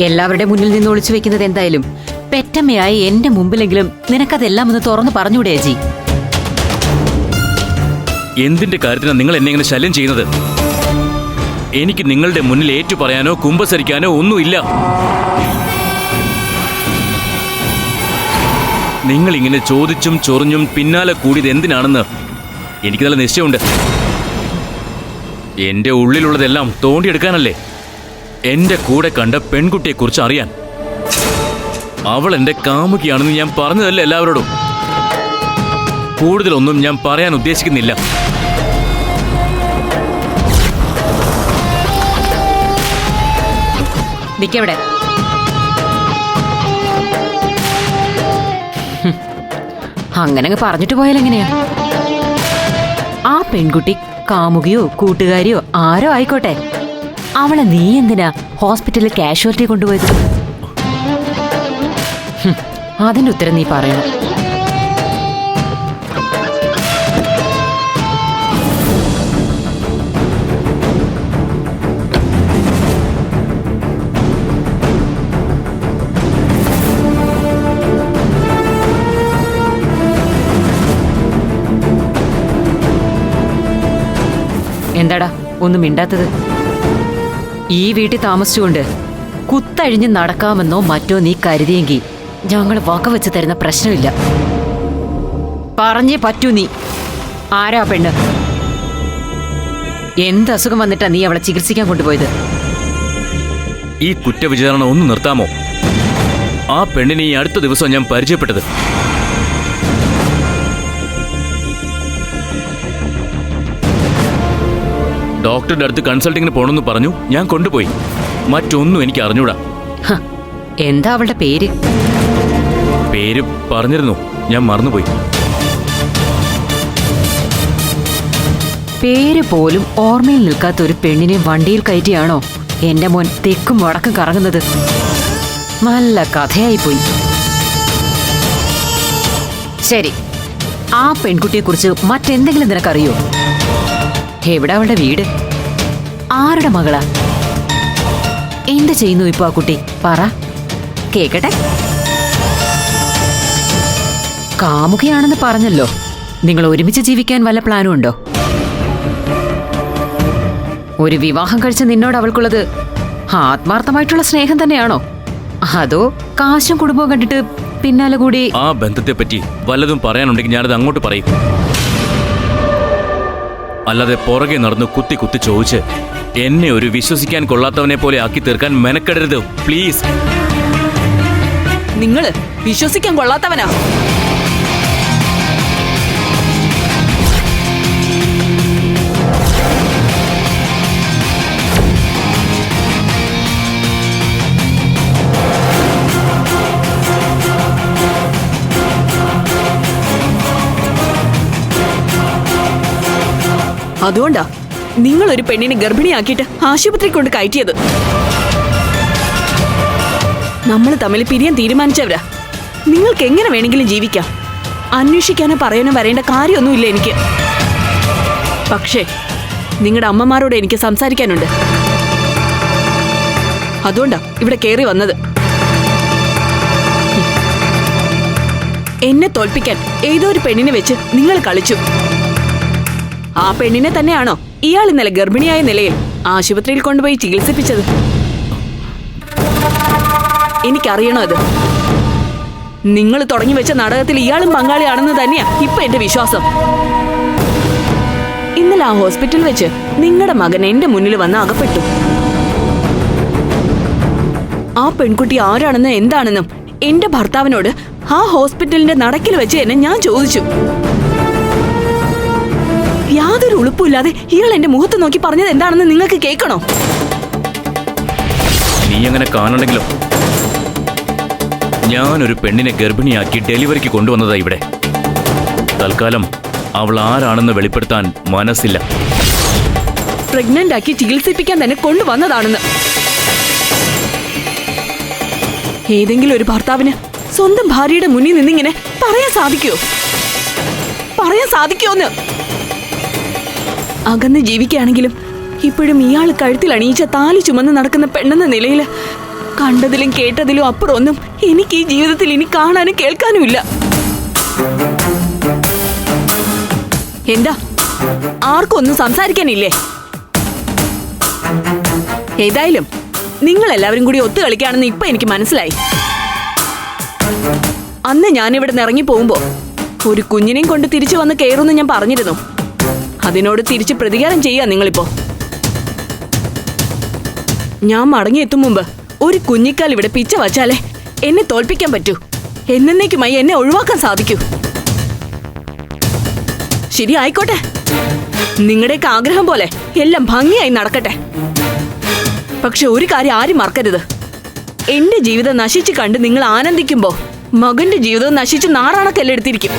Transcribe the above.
എല്ലാവരുടെ മുന്നിൽ നിന്ന് ഒളിച്ചു വെക്കുന്നത് എന്തായാലും പെറ്റമ്മയായി എന്റെ മുമ്പിലെങ്കിലും നിനക്കതെല്ലാം ഒന്ന് തുറന്നു പറഞ്ഞൂടെ അജി? എന്തിന്റെ കാര്യത്തിനാണ് നിങ്ങൾ എന്നെ ഇങ്ങനെ ശല്യം ചെയ്യുന്നത്? എനിക്ക് നിങ്ങളുടെ മുന്നിൽ ഏറ്റു പറയാനോ കുമ്പസരിക്കാനോ ഒന്നുമില്ല. നിങ്ങൾ ഇങ്ങനെ ചോദിച്ചും ചൊറിഞ്ഞും പിന്നാലെ കൂടിയത് എന്തിനാണെന്ന് എനിക്ക് നല്ല നിശ്ചയമുണ്ട്. എന്റെ ഉള്ളിലുള്ളതെല്ലാം തോണ്ടിയെടുക്കാനല്ലേ? എന്റെ കൂടെ കണ്ട പെൺകുട്ടിയെക്കുറിച്ച് അറിയാൻ. അവൾ എന്റെ കാമുകിയാണെന്ന് ഞാൻ പറഞ്ഞതല്ലേ എല്ലാവരോടും? കൂടുതലൊന്നും ഞാൻ പറയാൻ ഉദ്ദേശിക്കുന്നില്ല. അങ്ങനെ അങ്ങ് പറഞ്ഞിട്ട് പോയാൽ എങ്ങനെയാ? ആ പെൺകുട്ടി കാമുകിയോ കൂട്ടുകാരിയോ ആരോ ആയിക്കോട്ടെ. അവളെ നീ എന്തിനാ ഹോസ്പിറ്റലിൽ കാഷ്വാലിറ്റി കൊണ്ടുപോയത്. അതിന്റെ ഉത്തരം നീ പറയണം എന്താടാ ഒന്നും മിണ്ടാത്തത് ഈ വീട്ടിൽ താമസിച്ചുകൊണ്ട് കുത്തഴിഞ്ഞ് നടക്കാമെന്നോ മറ്റോ നീ കരുതിയെങ്കിൽ ഞങ്ങൾ വകവെച്ച് തരുന്ന പ്രശ്നമില്ല. പറഞ്ഞേ പറ്റൂ നീ. ആരാ പെണ്ണ്? എന്ത് അസുഖം വന്നിട്ടാ നീ അവളെ ചികിത്സിക്കാൻ കൊണ്ടുപോയത്? ഈ കുറ്റവിചാരണ ഒന്ന് നിർത്താമോ? ആ പെണ്ണിനെ ഈ അടുത്ത ദിവസം ഞാൻ പരിചയപ്പെട്ടത്. ഡോക്ടറുടെ അടുത്ത് കൺസൾട്ടിങ്ങിന് പോണെന്ന് പറഞ്ഞു. ഞാൻ കൊണ്ടുപോയി. മറ്റൊന്നും എനിക്ക് അറിഞ്ഞൂടാ. ഹ, എന്താ അവളുടെ പേര്? പേര് പറഞ്ഞിരുന്നു. ഞാൻ മറന്നുപോയി. പേര് പോലും ഓർമ്മയിൽ നിൽക്കാത്ത ഒരു പെണ്ണിനെ വണ്ടിയിൽ കയറ്റിയാണോ എന്റെ മോൻ തെക്കും വടക്കും കറങ്ങുന്നത്? നല്ല കഥയായി പോയി ശരി ആ പെൺകുട്ടിയെക്കുറിച്ച് മറ്റെന്തെങ്കിലും നിനക്കറിയോ? എവിടെ അവളുടെ വീട്? ആരുടെ മകളാ? എന്ത് ചെയ്യുന്നു ഇപ്പൊ ആ കുട്ടി? പറ. കേക്കട്ടെ. കാമുകയാണെന്ന് പറഞ്ഞല്ലോ. നിങ്ങൾ ഒരുമിച്ച് ജീവിക്കാൻ വല്ല പ്ലാനും ഉണ്ടോ? ഒരു വിവാഹം കഴിച്ച നിന്നോട് അവൾക്കുള്ളത് ആത്മാർത്ഥമായിട്ടുള്ള സ്നേഹം തന്നെയാണോ? അതോ കാശും കുടുംബവും കണ്ടിട്ട് പിന്നാലെ കൂടി ആ ബന്ധത്തെ പറ്റി വല്ലതും പറയാനുണ്ടെങ്കിൽ ഞാനത് അങ്ങോട്ട് പറയും. അല്ലാതെ പുറകെ നടന്ന് കുത്തി കുത്തി ചോദിച്ച് എന്നെ ഒരു വിശ്വസിക്കാൻ കൊള്ളാത്തവനെ പോലെ ആക്കി തീർക്കാൻ മെനക്കെടരുത്. പ്ലീസ് നിങ്ങൾ വിശ്വസിക്കാൻ കൊള്ളാത്തവനാ. അതുകൊണ്ടാ നിങ്ങൾ ഒരു പെണ്ണിനെ ഗർഭിണിയാക്കിയിട്ട് ആശുപത്രി കൊണ്ട് കയറ്റിയത്. നമ്മൾ തമ്മിൽ പിരിയാൻ തീരുമാനിച്ചവരാ. നിങ്ങൾക്ക് എങ്ങനെ വേണമെങ്കിലും ജീവിക്കാം. അന്വേഷിക്കാനോ പറയാനോ വരേണ്ട കാര്യമൊന്നുമില്ല എനിക്ക്. പക്ഷേ നിങ്ങളുടെ അമ്മമാരോട് എനിക്ക് സംസാരിക്കാനുണ്ട്. അതുകൊണ്ടാ ഇവിടെ കയറി വന്നത്. എന്നെ തോൽപ്പിക്കാൻ ഏതോ ഒരു പെണ്ണിനെ വെച്ച് നിങ്ങൾ കളിച്ചു. ആ പെണ്ണിനെ തന്നെയാണോ ഇയാൾ ഇന്നലെ ഗർഭിണിയായ നിലയിൽ ആശുപത്രിയിൽ കൊണ്ടുപോയി ചികിത്സിപ്പിച്ചത്? എനിക്കറിയണോ അത് നിങ്ങൾ തുടങ്ങി വെച്ച നാടകത്തിൽ ഇയാളും പങ്കാളിയാണെന്ന് തന്നെയാ ഇപ്പൊ എന്റെ വിശ്വാസം. ഇന്നലെ ആ ഹോസ്പിറ്റൽ വെച്ച് നിങ്ങളുടെ മകൻ എന്റെ മുന്നിൽ വന്ന് അകപ്പെട്ടു. ആ പെൺകുട്ടി ആരാണെന്നും എന്താണെന്നും എന്റെ ഭർത്താവിനോട് ആ ഹോസ്പിറ്റലിന്റെ നടക്കിൽ വെച്ച് എന്നെ ഞാൻ ചോദിച്ചു. യാതൊരു ഉളുപ്പുമില്ലാതെ ഇയാൾ എന്റെ മുഖത്ത് നോക്കി പറഞ്ഞത് എന്താണെന്ന് നിങ്ങൾക്ക് കേൾക്കണോ? നീ അങ്ങനെ കാണണെങ്കിലോ ഞാനൊരു പെണ്ണിനെ ഗർഭിണിയാക്കി ഡെലിവറിക്ക് കൊണ്ടുവന്നതാ ഇവിടെ. തൽക്കാലം അവൾ ആരാണെന്ന് വെളിപ്പെടുത്താൻ മനസ്സില്ല. പ്രഗ്നന്റ് ആക്കി ചികിത്സിപ്പിക്കാൻ തന്നെ കൊണ്ടുവന്നതാണെന്ന്. ഏതെങ്കിലും ഒരു ഭർത്താവിന് സ്വന്തം ഭാര്യയുടെ മുന്നിൽ നിന്നിങ്ങനെ പറയാൻ സാധിക്കുമോ പറയാൻ സാധിക്കുമോന്ന് അകന്ന് ജീവിക്കുകയാണെങ്കിലും ഇപ്പോഴും ഇയാൾ കഴുത്തിൽ അണിയിച്ച താലി ചുമന്ന് നടക്കുന്ന പെണ്ണെന്ന നിലയിൽ കണ്ടതിലും കേട്ടതിലും അപ്പുറമൊന്നും എനിക്ക് ഈ ജീവിതത്തിൽ ഇനി കാണാനും കേൾക്കാനും ഇല്ല എന്താ? ആർക്കും ഒന്നും സംസാരിക്കാനില്ലേ? ഏതായാലും നിങ്ങൾ എല്ലാവരും കൂടി ഒത്തു കളിക്കുകയാണെന്ന് ഇപ്പൊ എനിക്ക് മനസ്സിലായി. അന്ന് ഞാൻ ഇവിടെ നിന്ന് ഇറങ്ങി പോകുമ്പോ ഒരു കുഞ്ഞിനെയും കൊണ്ട് തിരിച്ചു വന്ന് കയറുമെന്ന് ഞാൻ പറഞ്ഞിരുന്നു. അതിനോട് തിരിച്ച് പ്രതികാരം ചെയ്യാ നിങ്ങളിപ്പോ. ഞാൻ മടങ്ങിയെത്തും മുമ്പ് ഒരു കുഞ്ഞിക്കാൽ ഇവിടെ പിച്ച വച്ചാലേ എന്നെ തോൽപ്പിക്കാൻ പറ്റൂ. എന്നേക്കുമായി എന്നെ ഒഴിവാക്കാൻ സാധിക്കൂ. ശരി ആയിക്കോട്ടെ. നിങ്ങളുടെയൊക്കെ ആഗ്രഹം പോലെ എല്ലാം ഭംഗിയായി നടക്കട്ടെ. പക്ഷെ ഒരു കാര്യം ആരും മറക്കരുത്. എന്റെ ജീവിതം നശിച്ചു കണ്ട് നിങ്ങൾ ആനന്ദിക്കുമ്പോ മകന്റെ ജീവിതം നശിച്ച് നാറാണക്കല്ലെടുത്തിരിക്കും